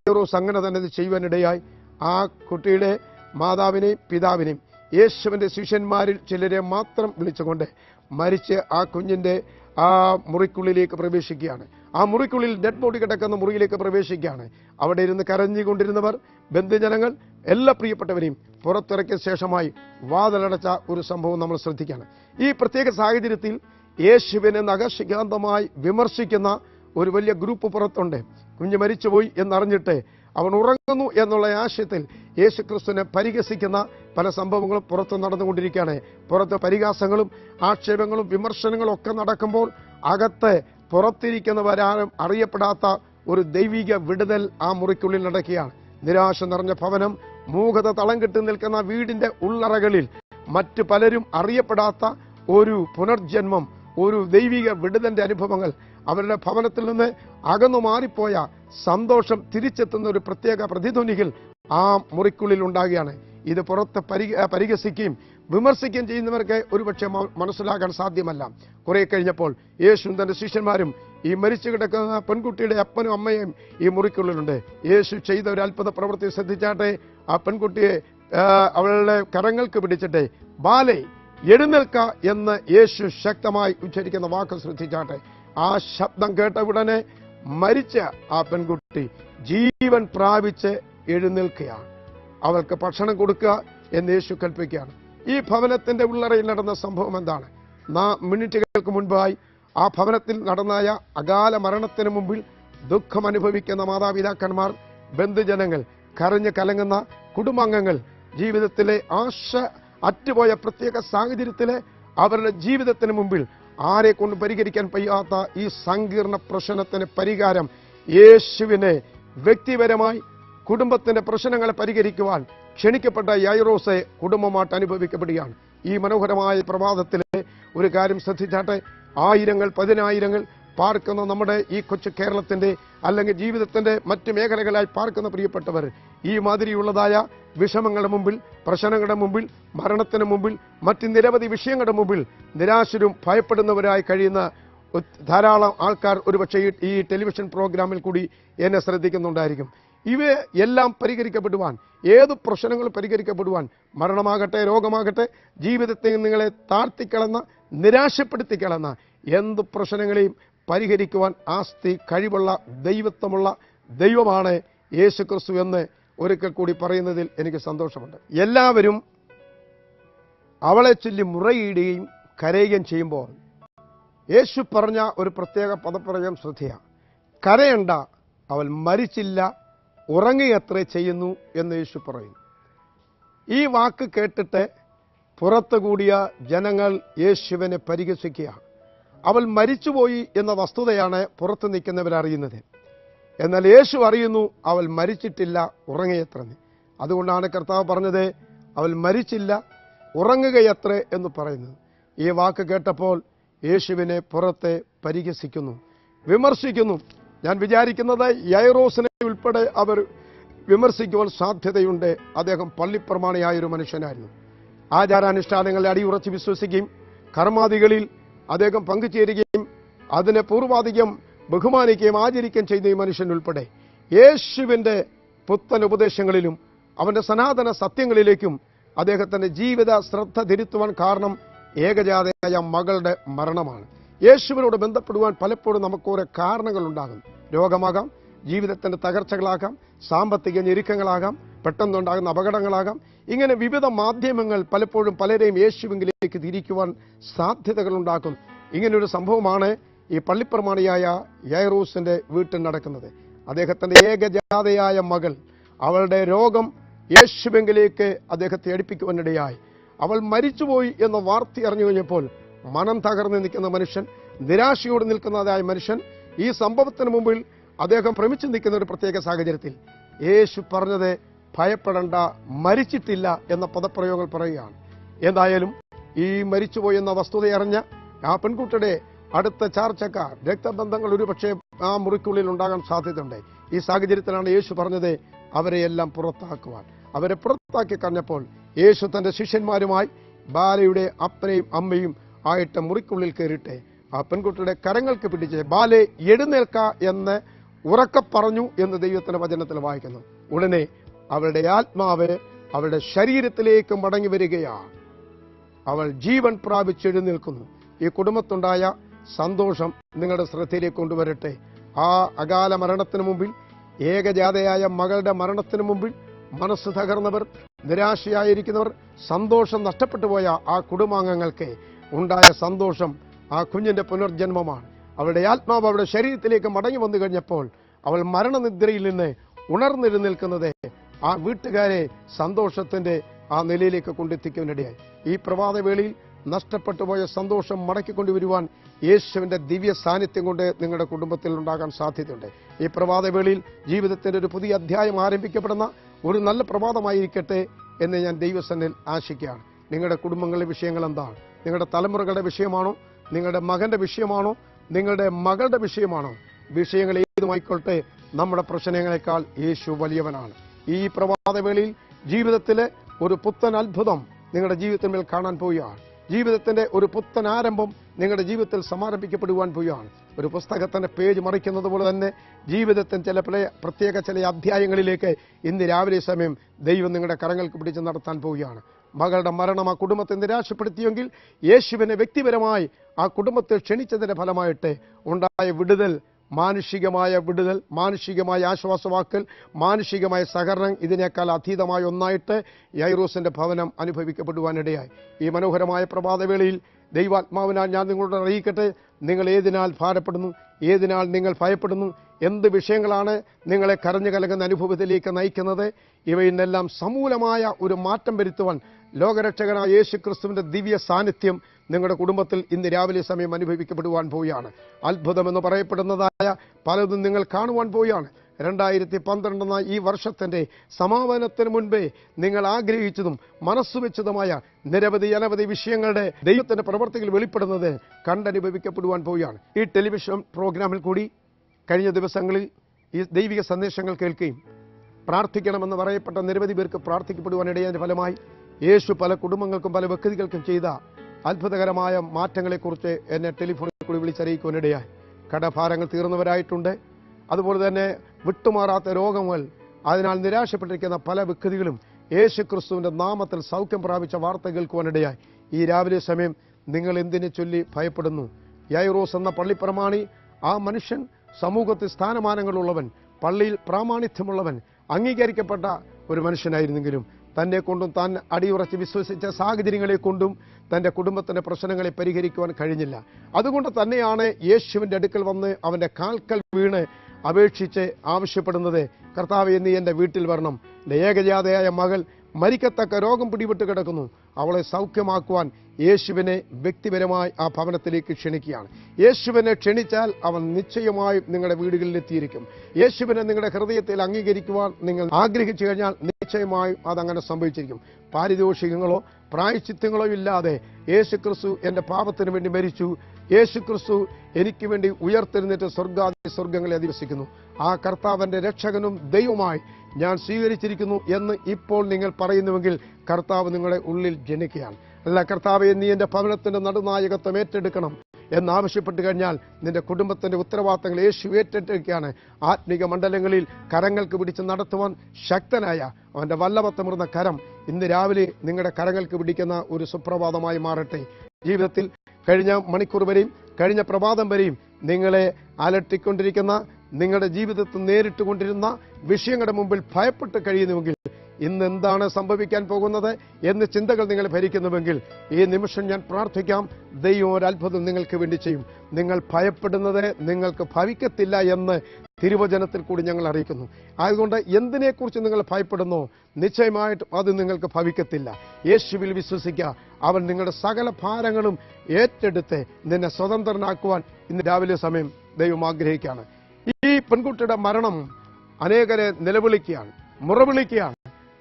യൈറോസ് അങ്ങനെ തന്നെ ചെയ്യുവാനിടയായി. ആ കുട്ടിയുടെ മാതാവിനെയും പിതാവിനെയും യേശുവിന്റെ ശിഷ്യന്മാരിൽ ചിലരെ മാത്രം വിളിച്ചുകൊണ്ട് മരിച്ച് ആ കുഞ്ഞിന്റെ ആ മുറിക്കുള്ളിലേക്ക് പ്രവേശിക്കുകയാണ്. ആ മുറിക്കുള്ളിൽ ഡെഡ് ബോഡി കിടക്കുന്ന മുറിയിലേക്ക് പ്രവേശിക്കുകയാണ്. അവിടെ ഇരുന്ന് കരഞ്ഞുകൊണ്ടിരുന്നവർ ബന്ധുജനങ്ങൾ എല്ലാ പ്രിയപ്പെട്ടവരെയും പുറത്തിറക്കിയ ശേഷമായി വാതിലടച്ച ഒരു സംഭവം നമ്മൾ ശ്രദ്ധിക്കുകയാണ്. ഈ പ്രത്യേക സാഹചര്യത്തിൽ യേശുവിനെ നഖശികാന്തമായി വിമർശിക്കുന്ന ഒരു വലിയ ഗ്രൂപ്പ് പുറത്തുണ്ട്. കുഞ്ഞ് മരിച്ചുപോയി എന്നറിഞ്ഞിട്ട് അവൻ ഉറങ്ങുന്നു എന്നുള്ള ആശയത്തിൽ യേശു ക്രിസ്തുവിനെ പരിഹസിക്കുന്ന പല സംഭവങ്ങളും പുറത്ത് നടന്നുകൊണ്ടിരിക്കുകയാണ്. പുറത്ത് പരിഹാസങ്ങളും ആക്ഷേപങ്ങളും വിമർശനങ്ങളും ഒക്കെ നടക്കുമ്പോൾ അകത്ത് പുറത്തിരിക്കുന്നവരാരും അറിയപ്പെടാത്ത ഒരു ദൈവിക വിടുതൽ ആ മുറിക്കുള്ളിൽ നടക്കുകയാണ്. നിരാശ നിറഞ്ഞ ഭവനം മൂകത തളം കെട്ടി നിൽക്കുന്ന വീടിന്റെ ഉള്ളറകളിൽ മറ്റു പലരും അറിയപ്പെടാത്ത ഒരു പുനർജന്മം ഒരു ദൈവിക വിടുതന്റെ അനുഭവങ്ങൾ അവരുടെ ഭവനത്തിൽ നിന്ന് അകന്നു മാറിപ്പോയ സന്തോഷം തിരിച്ചെത്തുന്ന ഒരു പ്രത്യേക പ്രതിധ്വനികൾ ആ മുറിക്കുള്ളിൽ ഉണ്ടാകുകയാണ്. ഇത് പുറത്ത് പരി പരിഹസിക്കുകയും വിമർശിക്കുകയും ചെയ്യുന്നവർക്ക് ഒരുപക്ഷെ മനസ്സിലാക്കാൻ സാധ്യമല്ല. കുറെ കഴിഞ്ഞപ്പോൾ യേശു തന്റെ ശിഷ്യന്മാരും ഈ മരിച്ചു കിടക്കുന്ന പെൺകുട്ടിയുടെ അപ്പനും അമ്മയും ഈ മുറിക്കുള്ളിലുണ്ട്. യേശു ചെയ്ത ഒരു അത്ഭുത പ്രവൃത്തി ശ്രദ്ധിച്ചാട്ടെ ആ പെൺകുട്ടിയെ അവളുടെ കരങ്ങൾക്ക് പിടിച്ചിട്ട് ബാലെ എഴുന്നേൽക്ക എന്ന് യേശു ശക്തമായി ഉച്ചരിക്കുന്ന വാക്ക് ശ്രദ്ധിച്ചാട്ടെ. ആ ശബ്ദം കേട്ട ഉടനെ മരിച്ച ആ പെൺകുട്ടി ജീവൻ പ്രാപിച്ച് എഴുന്നേൽക്കുകയാണ്. അവൾക്ക് ഭക്ഷണം കൊടുക്കുക എന്ന് യേശു കൽപ്പിക്കുകയാണ്. ഈ ഭവനത്തിന്റെ ഉള്ളറയിൽ നടന്ന സംഭവം എന്താണ്? നാ മിനിറ്റുകൾക്ക് മുൻപായി ആ ഭവനത്തിൽ നടന്നായ അകാല മരണത്തിന് മുമ്പിൽ ദുഃഖം അനുഭവിക്കുന്ന മാതാപിതാക്കന്മാർ ബന്ധുജനങ്ങൾ കരഞ്ഞ് കലങ്ങുന്ന കുടുംബാംഗങ്ങൾ ജീവിതത്തിലെ ആശ അറ്റുപോയ പ്രത്യേക സാഹചര്യത്തിലെ അവരുടെ ജീവിതത്തിന് മുമ്പിൽ ആരെ കൊണ്ട് പരിഹരിക്കാൻ പയ്യാത്ത ഈ സങ്കീർണ പ്രശ്നത്തിന് പരിഹാരം യേശുവിനെ വ്യക്തിപരമായി കുടുംബത്തിന്റെ പ്രശ്നങ്ങളെ പരിഹരിക്കുവാൻ ക്ഷണിക്കപ്പെട്ട യൈറോസെ കുടുംബമായിട്ട് അനുഭവിക്കപ്പെടുകയാണ്. ഈ മനോഹരമായ പ്രഭാതത്തിലെ ഒരു കാര്യം ശ്രദ്ധിച്ചാട്ടെ. ആയിരങ്ങൾ പതിനായിരങ്ങൾ പാർക്കുന്ന നമ്മുടെ ഈ കൊച്ചു കേരളത്തിന്റെ അല്ലെങ്കിൽ ജീവിതത്തിന്റെ മറ്റു മേഖലകളായി പാർക്കുന്ന പ്രിയപ്പെട്ടവർ ഈ മാതിരിയുള്ളതായ വിഷമങ്ങളുടെ മുമ്പിൽ പ്രശ്നങ്ങളുടെ മുമ്പിൽ മരണത്തിന് മുമ്പിൽ മറ്റ് നിരവധി വിഷയങ്ങളുടെ മുമ്പിൽ നിരാശരും ഭയപ്പെടുന്നവരായി കഴിയുന്ന ധാരാളം ആൾക്കാർ ഒരുപക്ഷെ ഈ- ടെലിവിഷൻ പ്രോഗ്രാമിൽ കൂടി എന്നെ ശ്രദ്ധിക്കുന്നുണ്ടായിരിക്കും. ഇവ എല്ലാം പരിഹരിക്കപ്പെടുവാൻ ഏത് പ്രശ്നങ്ങളും പരിഹരിക്കപ്പെടുവാൻ മരണമാകട്ടെ രോഗമാകട്ടെ ജീവിതത്തിൽ നിങ്ങളെ താഴ്ത്തിക്കളന്ന നിരാശപ്പെടുത്തിക്കളന്ന എന്ത് പ്രശ്നങ്ങളെയും പരിഹരിക്കുവാൻ ആസ്തി കഴിവുള്ള ദൈവത്വമുള്ള ദൈവമാണ് യേശു ക്രിസ്തു എന്ന് ഒരിക്കൽ കൂടി പറയുന്നതിൽ എനിക്ക് സന്തോഷമുണ്ട്. എല്ലാവരും അവളെ ചൊല്ലി മുറയിടുകയും കരയുകയും ചെയ്യുമ്പോൾ യേശു പറഞ്ഞ ഒരു പ്രത്യേക പദപ്രയോഗം ശ്രദ്ധയ കരയണ്ട അവൾ മരിച്ചില്ല ഉറങ്ങിയത്രേ ചെയ്യുന്നു എന്ന് യേശു പറയുന്നു. ഈ വാക്ക് കേട്ടിട്ട് പുറത്തു കൂടിയ ജനങ്ങൾ യേശുവിനെ പരിഹസിക്കുക. അവൾ മരിച്ചുപോയി എന്ന വസ്തുതയാണ് പുറത്ത് നിൽക്കുന്നവർ അറിയുന്നത് എന്നാൽ യേശു അറിയുന്നു അവൾ മരിച്ചിട്ടില്ല ഉറങ്ങിയത്രേ അതുകൊണ്ടാണ് കർത്താവ് പറഞ്ഞത് അവൾ മരിച്ചില്ല ഉറങ്ങുകയത്രേ എന്ന് പറയുന്നത്. ഈ വാക്ക് കേട്ടപ്പോൾ യേശുവിനെ പുറത്തെ പരിഹസിക്കുന്നു വിമർശിക്കുന്നു. ഞാൻ വിചാരിക്കുന്നത് യൈറോസിനെ ഉൾപ്പെടെ അവർ വിമർശിക്കുവാൻ സാധ്യതയുണ്ട്. അദ്ദേഹം പള്ളിപ്രമാണിയായ ഒരു മനുഷ്യനായിരുന്നു ആചാരാനുഷ്ഠാനങ്ങളെ അടിയുറച്ച് വിശ്വസിക്കുകയും കർമാദികളിൽ അദ്ദേഹം പങ്കുചേരുകയും അതിനെ പൂർവാധികം ബഹുമാനിക്കുകയും ആചരിക്കുകയും ചെയ്ത ഈ മനുഷ്യൻ ഉൾപ്പെടെ യേശുവിന്റെ പുത്തൻ ഉപദേശങ്ങളിലും അവന്റെ സനാതന സത്യങ്ങളിലേക്കും അദ്ദേഹത്തിന്റെ ജീവിത ശ്രദ്ധ തിരുത്തുവാൻ കാരണം ഏകജാതയായ മകളുടെ മരണമാണ്. യേശുവിനോട് ബന്ധപ്പെടുവാൻ പലപ്പോഴും നമുക്ക് ഓരോ കാരണങ്ങളുണ്ടാകും രോഗമാകാം ജീവിതത്തിന്റെ തകർച്ചകളാകാം സാമ്പത്തിക ഞെരുക്കങ്ങളാകാം പെട്ടെന്നുണ്ടാകുന്ന അപകടങ്ങളാകാം. ഇങ്ങനെ വിവിധ മാധ്യമങ്ങൾ പലപ്പോഴും പലരെയും യേശുവിലേക്ക് തിരിക്കുവാൻ സാധ്യതകൾ ഉണ്ടാക്കും. ഇങ്ങനൊരു സംഭവമാണ് ഈ പള്ളിപ്രമാണിയായ യൈറൂസിന്റെ വീട്ടിൽ നടക്കുന്നത്. അദ്ദേഹത്തിന്റെ ഏകജാതയായ മകൾ അവളുടെ രോഗം യേശുവെങ്കിലേക്ക് അദ്ദേഹത്തെ അടുപ്പിക്കുവാനിടയായി അവൾ മരിച്ചുപോയി എന്ന വാർത്ത അറിഞ്ഞു കഴിഞ്ഞപ്പോൾ മനം തകർന്ന് നിൽക്കുന്ന മനുഷ്യൻ നിരാശയോട് നിൽക്കുന്നതായ മനുഷ്യൻ ഈ സംഭവത്തിന് മുമ്പിൽ അദ്ദേഹം ഭ്രമിച്ചു നിൽക്കുന്ന ഒരു പ്രത്യേക സാഹചര്യത്തിൽ യേശു പറഞ്ഞത് ഭയപ്പെടേണ്ട മരിച്ചിട്ടില്ല എന്ന പദപ്രയോഗങ്ങൾ പറയുകയാണ്. എന്തായാലും ഈ മരിച്ചുപോയെന്ന വസ്തുത അറിഞ്ഞ ആ പെൺകുട്ടിയുടെ അടുത്ത ചാർച്ചക്കാർ രക്തബന്ധങ്ങൾ ഒരുപക്ഷെ ആ മുറിക്കുള്ളിൽ ഉണ്ടാകാൻ സാധ്യതയുണ്ട്. ഈ സാഹചര്യത്തിലാണ് യേശു പറഞ്ഞത് അവരെയെല്ലാം പുറത്താക്കുവാൻ. അവരെ പുറത്താക്കി കഴിഞ്ഞപ്പോൾ യേശു തന്റെ ശിഷ്യന്മാരുമായി ബാലയുടെ അപ്പനെയും അമ്മയും ആയിട്ട് മുറിക്കുള്ളിൽ കയറിയിട്ട് ആ പെൺകുട്ടിയുടെ കരങ്ങൾക്ക് പിടിച്ച് ബാലെ എഴുന്നേൽക്ക എന്ന് ഉറക്ക പറഞ്ഞു എന്ന് ദൈവത്തിന്റെ വചനത്തിൽ വായിക്കുന്നു. ഉടനെ അവളുടെ ആത്മാവ് അവളുടെ ശരീരത്തിലേക്ക് മടങ്ങി വരികയാണ്. അവൾ ജീവൻ പ്രാപിച്ചെഴുന്നേൽക്കുന്നു ഈ കുടുംബത്തുണ്ടായ സന്തോഷം നിങ്ങളുടെ ശ്രദ്ധയിലേക്ക് കൊണ്ടുവരട്ടെ. ആ അകാല മരണത്തിന് മുമ്പിൽ ഏകജാതയായ മകളുടെ മരണത്തിന് മുമ്പിൽ മനസ്സ് തകർന്നവർ നിരാശയായിരിക്കുന്നവർ സന്തോഷം നഷ്ടപ്പെട്ടു പോയ ആ കുടുംബാംഗങ്ങൾക്ക് ഉണ്ടായ സന്തോഷം ആ കുഞ്ഞിന്റെ പുനർജന്മമാണ്. അവളുടെ ആത്മാവ് അവളുടെ ശരീരത്തിലേക്ക് മടങ്ങി വന്നു കഴിഞ്ഞപ്പോൾ അവൾ മരണനിദ്രയിൽ നിന്ന് ഉണർന്നിരുന്നിൽക്കുന്നത് ആ വീട്ടുകാരെ സന്തോഷത്തിന്റെ ആ നിലയിലേക്ക് കൊണ്ടെത്തിക്കുന്നതിനിടയായി. ഈ പ്രഭാതവേളയിൽ നഷ്ടപ്പെട്ടു പോയ സന്തോഷം മടക്കിക്കൊണ്ടുവരുവാൻ യേശുവിന്റെ ദിവ്യ സാന്നിധ്യം കൊണ്ട് നിങ്ങളുടെ കുടുംബത്തിൽ ഉണ്ടാകാൻ സാധ്യതയുണ്ട്. ഈ പ്രഭാതവേളയിൽ ജീവിതത്തിന്റെ ഒരു പുതിയ അധ്യായം ആരംഭിക്കപ്പെടുന്ന ഒരു നല്ല പ്രഭാതമായിരിക്കട്ടെ എന്ന് ഞാൻ ദൈവസന്നിൽ ആശിക്കുകയാണ്. നിങ്ങളുടെ കുടുംബങ്ങളിലെ വിഷയങ്ങൾ എന്താണ്? നിങ്ങളുടെ തലമുറകളുടെ വിഷയമാണോ? നിങ്ങളുടെ മകന്റെ വിഷയമാണോ? നിങ്ങളുടെ മകളുടെ വിഷയമാണോ? വിഷയങ്ങൾ ഏതുമായിക്കൊള്ളട്ടെ നമ്മുടെ പ്രശ്നങ്ങളെക്കാൾ യേശു വലിയവനാണ്. ഈ പ്രഭാതവേളയിൽ ജീവിതത്തിലെ ഒരു പുത്തൻ അത്ഭുതം നിങ്ങളുടെ ജീവിതത്തിന്മേൽ കാണാൻ പോവുകയാണ്. ജീവിതത്തിന്റെ ഒരു പുത്തൻ ആരംഭം നിങ്ങളുടെ ജീവിതത്തിൽ സമാരംഭിക്കപ്പെടുവാൻ പോവുകയാണ്. ഒരു പുസ്തകത്തിന്റെ പേജ് മറിക്കുന്നത് പോലെ തന്നെ ജീവിതത്തിന് ചില പല പ്രത്യേക ചില അധ്യായങ്ങളിലേക്ക് ഇന്ന് രാവിലെ സമയം ദൈവം നിങ്ങളുടെ കരങ്ങൾക്ക് പിടിച്ച് നടത്താൻ പോവുകയാണ്. മകളുടെ മരണം ആ കുടുംബത്തെ നിരാശപ്പെടുത്തിയെങ്കിൽ യേശുവിനെ വ്യക്തിപരമായി ആ കുടുംബത്തെ ക്ഷണിച്ചതിന്റെ ഫലമായിട്ട് ഉണ്ടായ വിടുതൽ മാനുഷികമായ വിടുതൽ മാനുഷികമായ ആശ്വാസവാക്കൽ മാനുഷികമായ സഹകരണം ഇതിനേക്കാൾ അതീതമായ ഒന്നായിട്ട് യൈറൂസിന്റെ ഭവനം അനുഭവിക്കപ്പെടുവാനിടയായി. ഈ മനോഹരമായ പ്രഭാതവേളയിൽ ദൈവാത്മാവിനാൽ ഞാൻ നിങ്ങളോട് അറിയിക്കട്ടെ. നിങ്ങൾ ഏതിനാൽ ഭാരപ്പെടുന്നു? ഏതിനാൽ നിങ്ങൾ ഭയപ്പെടുന്നു? എന്ത് വിഷയങ്ങളാണ് നിങ്ങളെ കരഞ്ഞു കലങ്ങുന്ന അനുഭവത്തിലേക്ക് നയിക്കുന്നത്? ഇവയിൽ നിന്നെല്ലാം സമൂലമായ ഒരു മാറ്റം വരുത്തുവാൻ ലോകരക്ഷകനായ യേശു ക്രിസ്തുവിന്റെ ദിവ്യ സാന്നിധ്യം നിങ്ങളുടെ കുടുംബത്തിൽ ഇന്ന് രാവിലെ സമയം അനുഭവിക്കപ്പെടുവാൻ പോവുകയാണ്. അത്ഭുതമെന്ന് പറയപ്പെടുന്നതായ പലതും നിങ്ങൾ കാണുവാൻ പോവുകയാണ്. രണ്ടായിരത്തി പന്ത്രണ്ട് എന്ന ഈ വർഷത്തിന്റെ സമാപനത്തിന് മുൻപേ നിങ്ങൾ ആഗ്രഹിച്ചതും മനസ്സുവെച്ചതുമായ നിരവധി അനവധി വിഷയങ്ങളുടെ ദൈവത്തിന്റെ പ്രവർത്തികൾ വെളിപ്പെടുന്നത് കണ്ടനുഭവിക്കപ്പെടുവാൻ പോവുകയാണ്. ഈ ടെലിവിഷൻ പ്രോഗ്രാമിൽ കൂടി കഴിഞ്ഞ ദിവസങ്ങളിൽ ഈ ദൈവിക സന്ദേശങ്ങൾ കേൾക്കുകയും പ്രാർത്ഥിക്കണമെന്ന് പറയപ്പെട്ട നിരവധി പേർക്ക് പ്രാർത്ഥിക്കപ്പെടുവാനിടയതിന്റെ ഫലമായി യേശു പല കുടുംബങ്ങൾക്കും പല വ്യക്തികൾക്കും ചെയ്ത അത്ഭുതകരമായ മാറ്റങ്ങളെക്കുറിച്ച് എന്നെ ടെലിഫോണിൽ കൂടി വിളിച്ചറിയിക്കുവാനിടയായി. കടഭാരങ്ങൾ തീർന്നവരായിട്ടുണ്ട്. അതുപോലെ തന്നെ വിട്ടുമാറാത്ത രോഗങ്ങൾ. അതിനാൽ നിരാശപ്പെട്ടിരിക്കുന്ന പല വ്യക്തികളും യേശു ക്രിസ്തുവിന്റെ നാമത്തിൽ സൗഖ്യം പ്രാപിച്ച വാർത്ത കേൾക്കുവാനിടയായി. ഈ രാവിലെ സമയം നിങ്ങൾ എന്തിനെ ചൊല്ലി ഭയപ്പെടുന്നു? യൈറോസ് എന്ന പള്ളിപ്രമാണി ആ മനുഷ്യൻ സമൂഹത്തിൽ സ്ഥാനമാനങ്ങളുള്ളവൻ പള്ളിയിൽ പ്രാമാണിത്യമുള്ളവൻ അംഗീകരിക്കപ്പെട്ട ഒരു മനുഷ്യനായിരുന്നെങ്കിലും തന്നെ കൊണ്ടും താൻ അടിയുറച്ച് വിശ്വസിച്ച സാഹചര്യങ്ങളെ കൊണ്ടും തന്റെ കുടുംബത്തിന്റെ പ്രശ്നങ്ങളെ പരിഹരിക്കുവാൻ കഴിഞ്ഞില്ല. അതുകൊണ്ട് തന്നെയാണ് യേശുവിന്റെ അടുക്കൽ വന്ന് അവന്റെ കാൽക്കൽ വീണ് അപേക്ഷിച്ച് ആവശ്യപ്പെടുന്നത് കർത്താവ് നീ എന്റെ വീട്ടിൽ വരണം. എന്റെ ഏകജാതയായ മകൾ മരിക്കത്തക്ക രോഗം പിടിപെട്ട് കിടക്കുന്നു. അവളെ സൗഖ്യമാക്കുവാൻ യേശുവിനെ വ്യക്തിപരമായി ആ ഭവനത്തിലേക്ക് ക്ഷണിക്കുകയാണ്. യേശുവിനെ ക്ഷണിച്ചാൽ അവൻ നിശ്ചയമായും നിങ്ങളുടെ വീടുകളിൽ എത്തിയിരിക്കും. യേശുവിനെ നിങ്ങളുടെ ഹൃദയത്തിൽ അംഗീകരിക്കുവാൻ നിങ്ങൾ ആഗ്രഹിച്ചു കഴിഞ്ഞാൽ നിശ്ചയമായും അതങ്ങനെ സംഭവിച്ചിരിക്കും. പാരിതോഷികങ്ങളോ പ്രായശ്ചിത്തങ്ങളോ ഇല്ലാതെ യേശു ക്രിസ്തു എന്റെ പാപത്തിന് വേണ്ടി മരിച്ചു. യേശു ക്രിസ്തു എനിക്ക് വേണ്ടി ഉയർത്തെഴുന്നേറ്റ് സ്വർഗാദി സ്വർഗങ്ങളെ അധിവസിക്കുന്നു. ആ കർത്താവിന്റെ രക്ഷകനും ദൈവമായി ഞാൻ സ്വീകരിച്ചിരിക്കുന്നു എന്ന് ഇപ്പോൾ നിങ്ങൾ പറയുന്നുവെങ്കിൽ കർത്താവ് നിങ്ങളെ ഉള്ളിൽ ജനിക്കുകയാണ്. അല്ല കർത്താവ് നീ എന്റെ ഭവനത്തിന്റെ നടുനായകത്വം ഏറ്റെടുക്കണം എന്നാവശ്യപ്പെട്ട് കഴിഞ്ഞാൽ നിന്റെ കുടുംബത്തിന്റെ ഉത്തരവാദിത്തങ്ങൾ യേശു ഏറ്റെടുക്കുകയാണ്. ആത്മീക മണ്ഡലങ്ങളിൽ കരങ്ങൾക്ക് പിടിച്ച് നടത്തുവാൻ ശക്തനായ അവന്റെ വല്ലവത്തമിറുന്ന കരം ഇന്ന് രാവിലെ നിങ്ങളുടെ കരങ്ങൾക്ക് പിടിക്കുന്ന ഒരു സുപ്രഭാതമായി മാറട്ടെ. ജീവിതത്തിൽ കഴിഞ്ഞ മണിക്കൂർ വരെയും കഴിഞ്ഞ പ്രഭാതം വരെയും നിങ്ങളെ അലട്ടിക്കൊണ്ടിരിക്കുന്ന നിങ്ങളുടെ ജീവിതത്തിൽ നേരിട്ട് കൊണ്ടിരുന്ന വിഷയങ്ങളുടെ മുമ്പിൽ ഭയപ്പെട്ട് കഴിയുന്നുവെങ്കിൽ ഇന്ന് എന്താണ് സംഭവിക്കാൻ പോകുന്നത് എന്ന് ചിന്തകൾ നിങ്ങൾ ഭരിക്കുന്നുവെങ്കിൽ ഈ നിമിഷം ഞാൻ പ്രാർത്ഥിക്കാം. ദൈവം ഒരു നിങ്ങൾക്ക് വേണ്ടി ചെയ്യും. നിങ്ങൾ ഭയപ്പെടുന്നത് നിങ്ങൾക്ക് ഭവിക്കത്തില്ല എന്ന് തിരുവചനത്തിൽ കൂടി ഞങ്ങൾ അറിയിക്കുന്നു. ആയതുകൊണ്ട് എന്തിനെക്കുറിച്ച് നിങ്ങൾ ഭയപ്പെടുന്നോ? നിശ്ചയമായിട്ടും അത് നിങ്ങൾക്ക് ഭവിക്കത്തില്ല. യേശുവിൽ വിശ്വസിക്കുക അവൻ നിങ്ങളുടെ സകല ഭാരങ്ങളും ഏറ്റെടുത്ത് നിന്നെ സ്വതന്ത്രനാക്കുവാൻ ഇന്ന് രാവിലെ സമയം ദൈവം ആഗ്രഹിക്കുകയാണ്. ഈ പെൺകുട്ടിയുടെ മരണം അനേകരെ നിലവിളിക്കുകയാണ് മുറവിളിക്കുകയാണ്.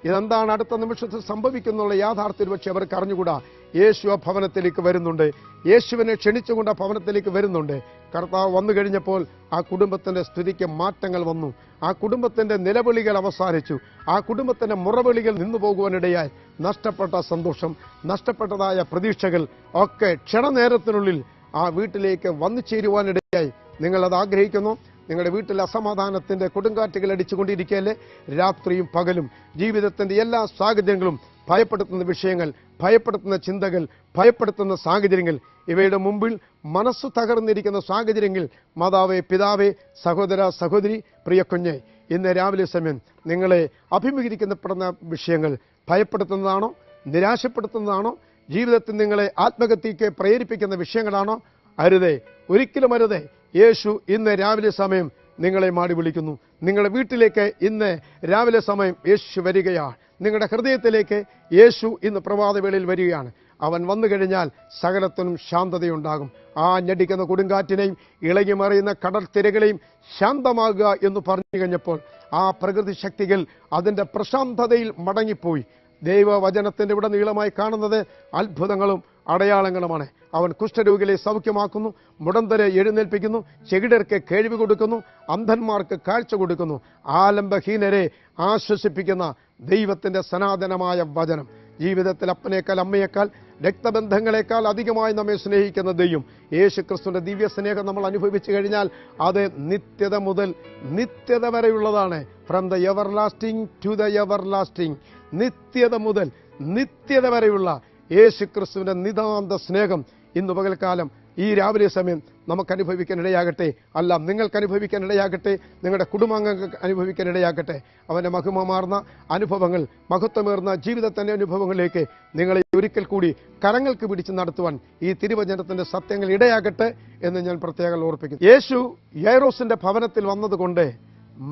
ഇതെന്താണ് അടുത്ത നിമിഷത്തിൽ സംഭവിക്കുന്നുള്ള യാഥാർത്ഥ്യം പക്ഷേ അവർക്ക് അറിഞ്ഞുകൂടാ. യേശു ആ ഭവനത്തിലേക്ക് വരുന്നുണ്ട്. യേശുവിനെ ക്ഷണിച്ചുകൊണ്ട് ആ ഭവനത്തിലേക്ക് വരുന്നുണ്ട്. കർത്താവ് വന്നു കഴിഞ്ഞപ്പോൾ ആ കുടുംബത്തിന്റെ സ്ഥിതിക്ക് മാറ്റങ്ങൾ വന്നു. ആ കുടുംബത്തിന്റെ നിലവിളികൾ അവസാനിച്ചു. ആ കുടുംബത്തിന്റെ മുറവിളികൾ നിന്നു പോകുവാനിടയായി നഷ്ടപ്പെട്ട സന്തോഷം നഷ്ടപ്പെട്ടതായ പ്രതീക്ഷകൾ ഒക്കെ ക്ഷണനേരത്തിനുള്ളിൽ ആ വീട്ടിലേക്ക് വന്നു ചേരുവാനിടയായി. നിങ്ങളത് ആഗ്രഹിക്കുന്നു? നിങ്ങളുടെ വീട്ടിൽ അസമാധാനത്തിന്റെ കൊടുങ്കാറ്റുകൾ അടിച്ചുകൊണ്ടിരിക്കുകയല്ലേ രാത്രിയും പകലും ജീവിതത്തിന്റെ എല്ലാ സാഹചര്യങ്ങളും ഭയപ്പെടുത്തുന്ന വിഷയങ്ങൾ ഭയപ്പെടുത്തുന്ന ചിന്തകൾ ഭയപ്പെടുത്തുന്ന സാഹചര്യങ്ങൾ ഇവയുടെ മുമ്പിൽ മനസ്സ് തകർന്നിരിക്കുന്ന സാഹചര്യങ്ങൾ. മാതാവേ പിതാവേ സഹോദര സഹോദരി പ്രിയ കുഞ്ഞെ ഇന്ന് രാവിലെ സമയം നിങ്ങളെ അഭിമുഖീകരിക്കപ്പെടുന്ന വിഷയങ്ങൾ ഭയപ്പെടുത്തുന്നതാണോ? നിരാശപ്പെടുത്തുന്നതാണോ? ജീവിതത്തിൽ നിങ്ങളെ ആത്മഹത്യയ്ക്ക് പ്രേരിപ്പിക്കുന്ന വിഷയങ്ങളാണോ? അരുതേ ഒരിക്കലും അരുതേ. യേശു ഇന്ന് രാവിലെ സമയം നിങ്ങളെ മാടി വിളിക്കുന്നു. നിങ്ങളുടെ വീട്ടിലേക്ക് ഇന്ന് രാവിലെ സമയം യേശു വരികയാണ് നിങ്ങളുടെ ഹൃദയത്തിലേക്ക് യേശു ഇന്ന് പ്രഭാതവേളയിൽ വരികയാണ്. അവൻ വന്നു കഴിഞ്ഞാൽ സകലത്തിനും ശാന്തതയുണ്ടാകും. ആ ഞെടിക്കുന്ന കൊടുങ്കാറ്റിനെയും ഇളകി മറിയുന്ന കടൽ തിരകളെയും ശാന്തമാകുക എന്ന് പറഞ്ഞു കഴിഞ്ഞപ്പോൾ ആ പ്രകൃതി ശക്തികൾ അതിന്റെ പ്രശാന്തതയിൽ മടങ്ങിപ്പോയി. ദൈവവചനത്തിന്റെ ഇവിടെ നീളമായി കാണുന്നത് അത്ഭുതങ്ങളും അടയാളങ്ങളുമാണ്. അവൻ കുഷ്ഠരോഗികളെ സൗഖ്യമാക്കുന്നു മുടന്തരെ എഴുന്നേൽപ്പിക്കുന്നു ചെകിടർക്ക് കേൾവി കൊടുക്കുന്നു അന്ധന്മാർക്ക് കാഴ്ച കൊടുക്കുന്നു. ആലംബഹീനരെ ആശ്വസിപ്പിക്കുന്ന ദൈവത്തിന്റെ സനാതനമായ വചനം. ജീവിതത്തിൽ അപ്പനേക്കാൾ അമ്മയേക്കാൾ രക്തബന്ധങ്ങളെക്കാൾ അധികമായി നമ്മെ സ്നേഹിക്കുന്ന ദൈവം. യേശു ക്രിസ്തുവിന്റെ ദിവ്യ സ്നേഹം നമ്മൾ അനുഭവിച്ചു കഴിഞ്ഞാൽ അത് നിത്യത മുതൽ നിത്യത വരെയുള്ളതാണ്. From the everlasting to the everlasting നിത്യത മുതൽ നിത്യത വരെയുള്ള യേശു ക്രിസ്തുവിന്റെ നിതാന്ത സ്നേഹം ഇന്ന് പകൽക്കാലം ഈ രാവിലെ സമയം നമുക്ക് അനുഭവിക്കാൻ ഇടയാകട്ടെ അല്ല നിങ്ങൾക്ക് അനുഭവിക്കാൻ ഇടയാകട്ടെ നിങ്ങളുടെ കുടുംബാംഗങ്ങൾക്ക് അനുഭവിക്കാൻ ഇടയാകട്ടെ അവന്റെ മഹിമമാർന്ന അനുഭവങ്ങൾ മഹത്വമേർന്ന ജീവിതത്തിന്റെ അനുഭവങ്ങളിലേക്ക് നിങ്ങളെ ഒരിക്കൽ കൂടി കരങ്ങൾക്ക് പിടിച്ച് നടത്തുവാൻ ഈ തിരുവചനത്തിന്റെ സത്യങ്ങൾ ഇടയാകട്ടെ എന്ന് ഞാൻ പ്രത്യേകം ഓർപ്പിക്കുന്നു. യേശു യൈറോസിന്റെ ഭവനത്തിൽ വന്നതുകൊണ്ട്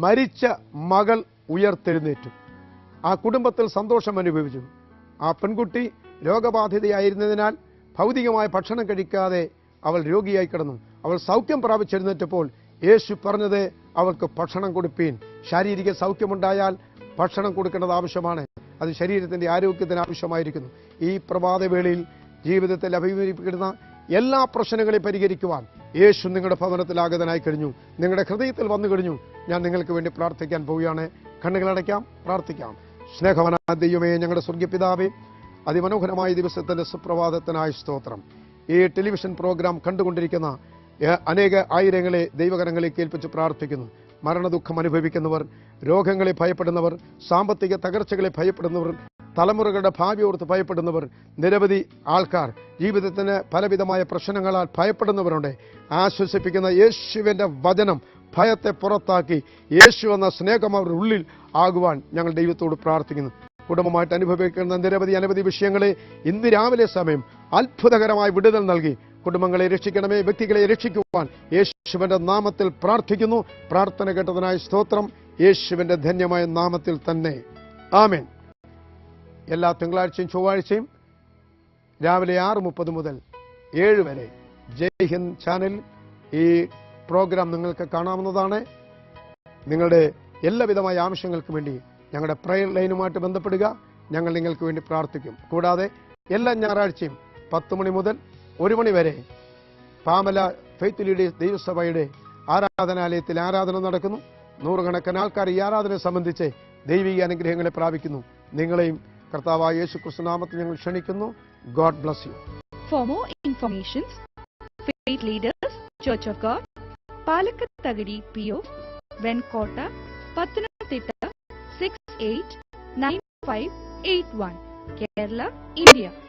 മരിച്ച മകൾ ഉയർത്തെഴുന്നേറ്റു. ആ കുടുംബത്തിൽ സന്തോഷം അനുഭവിച്ചു. ആ പെൺകുട്ടി രോഗബാധിതയായിരുന്നതിനാൽ ഭൗതികമായ ഭക്ഷണം കഴിക്കാതെ അവൾ രോഗിയായി കിടന്നു. അവൾ സൗഖ്യം പ്രാപിച്ചെഴുന്നേറ്റപ്പോൾ യേശു പറഞ്ഞത് അവൾക്ക് ഭക്ഷണം കൊടുപ്പീൻ. ശാരീരിക സൗഖ്യമുണ്ടായാൽ ഭക്ഷണം കൊടുക്കേണ്ടത് ആവശ്യമാണ്. അത് ശരീരത്തിന്റെ ആരോഗ്യത്തിന് ആവശ്യമായിരിക്കുന്നു. ഈ പ്രഭാതവേളയിൽ ജീവിതത്തിൽ അഭിമുഖീകരിക്കുന്ന എല്ലാ പ്രശ്നങ്ങളെയും പരിഹരിക്കുവാൻ യേശു നിങ്ങളുടെ ഭവനത്തിൽ ആഗതനായി കഴിഞ്ഞു. നിങ്ങളുടെ ഹൃദയത്തിൽ വന്നു കഴിഞ്ഞു. ഞാൻ നിങ്ങൾക്ക് വേണ്ടി പ്രാർത്ഥിക്കാൻ പോവുകയാണ്. കണ്ണുകളടയ്ക്കാം പ്രാർത്ഥിക്കാം. സ്നേഹവനായ ദൈവമേ ഞങ്ങളുടെ സ്വർഗീയപിതാവേ അതിമനോഹരമായ ദിവസത്തിന്റെ സുപ്രഭാതത്തിനായ സ്തോത്രം. ഈ ടെലിവിഷൻ പ്രോഗ്രാം കണ്ടുകൊണ്ടിരിക്കുന്ന അനേക ആയിരങ്ങളെ ദൈവകരങ്ങളെ കേൾപ്പിച്ച് പ്രാർത്ഥിക്കുന്നു. മരണദുഃഖം അനുഭവിക്കുന്നവർ രോഗങ്ങളെ ഭയപ്പെടുന്നവർ സാമ്പത്തിക തകർച്ചകളെ ഭയപ്പെടുന്നവർ തലമുറകളുടെ ഭാവി ഓർത്ത് ഭയപ്പെടുന്നവർ നിരവധി ആൾക്കാർ ജീവിതത്തിന് പലവിധമായ പ്രശ്നങ്ങളാൽ ഭയപ്പെടുന്നവരുണ്ട്. ആശ്വസിപ്പിക്കുന്ന യേശുവിന്റെ വചനം ഭയത്തെ പുറത്താക്കി യേശു എന്ന സ്നേഹം അവരുടെ ഉള്ളിൽ ആകുവാൻ ഞങ്ങൾ ദൈവത്തോട് പ്രാർത്ഥിക്കുന്നു. കുടുംബമായിട്ട് അനുഭവിക്കുന്ന നിരവധി അനവധി വിഷയങ്ങളെ ഇന്ന് രാവിലെ സമയം അത്ഭുതകരമായി വിടുതൽ നൽകി. കുടുംബങ്ങളെ രക്ഷിക്കണമേ വ്യക്തികളെ രക്ഷിക്കുവാൻ യേശുവിന്റെ നാമത്തിൽ പ്രാർത്ഥിക്കുന്നു. പ്രാർത്ഥന കേട്ടതിനായ സ്തോത്രം. യേശുവിന്റെ ധന്യമായ നാമത്തിൽ തന്നെ. ആമേൻ. എല്ലാ തിങ്കളാഴ്ചയും ചൊവ്വാഴ്ചയും രാവിലെ ആറ് മുപ്പത് മുതൽ ഏഴ് വരെ ജയ് ഹിന്ദ് ചാനൽ. ഈ പ്രോഗ്രാം നിങ്ങൾക്ക് കാണാവുന്നതാണ്. നിങ്ങളുടെ എല്ലാവിധമായ ആവശ്യങ്ങൾക്കും വേണ്ടി ഞങ്ങളുടെ പ്രയർ ലൈനുമായിട്ട് ബന്ധപ്പെടുക. ഞങ്ങൾ നിങ്ങൾക്ക് വേണ്ടി പ്രാർത്ഥിക്കും. കൂടാതെ എല്ലാ ഞായറാഴ്ചയും പത്ത് മണി മുതൽ ഒരു മണി വരെ പാമല ഫെയ്ത്ത് ലീഡേഴ്സ് ദൈവസഭയുടെ ആരാധനാലയത്തിൽ ആരാധന നടക്കുന്നു. നൂറുകണക്കിന് ആൾക്കാർ ഈ ആരാധനയെ സംബന്ധിച്ച് ദൈവിക അനുഗ്രഹങ്ങളെ പ്രാപിക്കുന്നു. നിങ്ങളെയും കർത്താവായ യേശു ക്രിസ്തുനാമത്തിൽ ഞങ്ങൾ ക്ഷണിക്കുന്നു. God bless you for more information For more information, Faith P Church of God, Palakat Tagadi PO, Venkota, Pathanamthitta 689581, Kerala, India.